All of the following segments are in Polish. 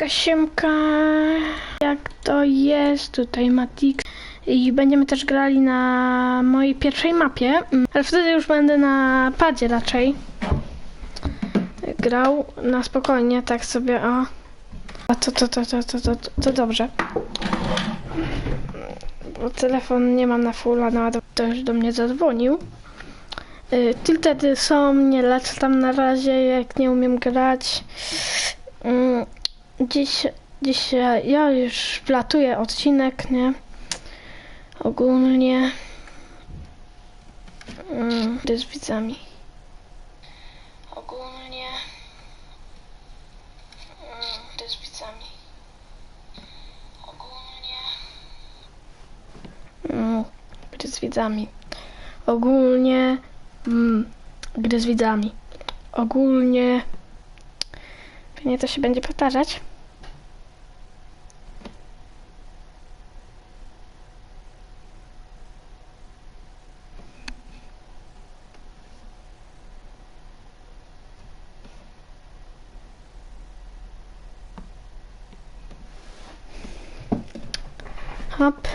Siemka, siemka. Jak to jest? Tutaj Matix. I będziemy też grali na mojej pierwszej mapie, mm, ale wtedy już będę na padzie raczej. Grał na spokojnie, tak sobie, o. A to, to, to, to, to, to, to dobrze. Bo telefon nie mam na fulla, no a ktoś do mnie zadzwonił. Y, Tiltedy są, nie lecę tam na razie, jak nie umiem grać. Mm, Dziś, dziś ja już platuję odcinek, nie? Ogólnie. Mm, z widzami. Ogólnie. Mm, z widzami. Ogólnie. Mm, gdy z widzami. Ogólnie. Mm, gdy z widzami. Ogólnie. Pewnie to się będzie powtarzać. Hop.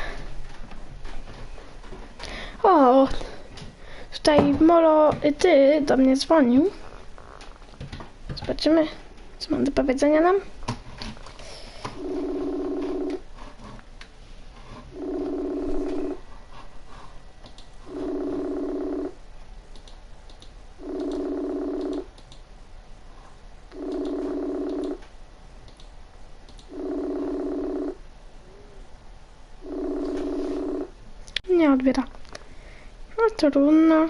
O, tutaj Molo, ty do mnie dzwonił. Zobaczymy, co mam do powiedzenia nam. Nie odbiera. No trudno.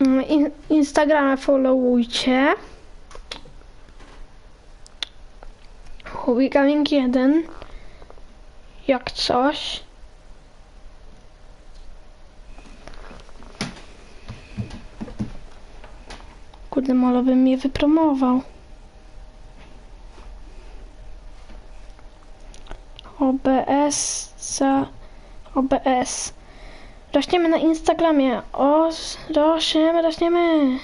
Mm, In Instagrama followujcie. Hobby Gaming 1. Jak coś. Kurde, Molo by mnie wypromował. OBS za OBS. Rośniemy na Instagramie. O, rośniemy, rośniemy.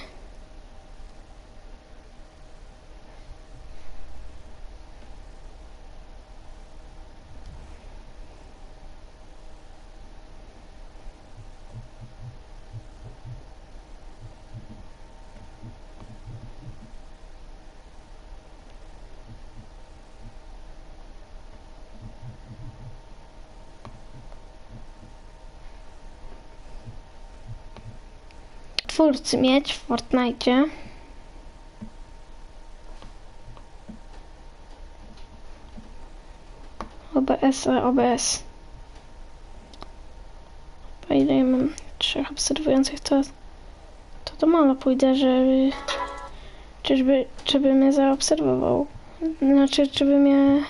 Twórcy mieć w Fortnite. OBS, ale OBS. Po ile ja mam trzech obserwujących, to to do malo pójdę, żeby czyżby, żeby mnie zaobserwował. Znaczy, żeby mnie e,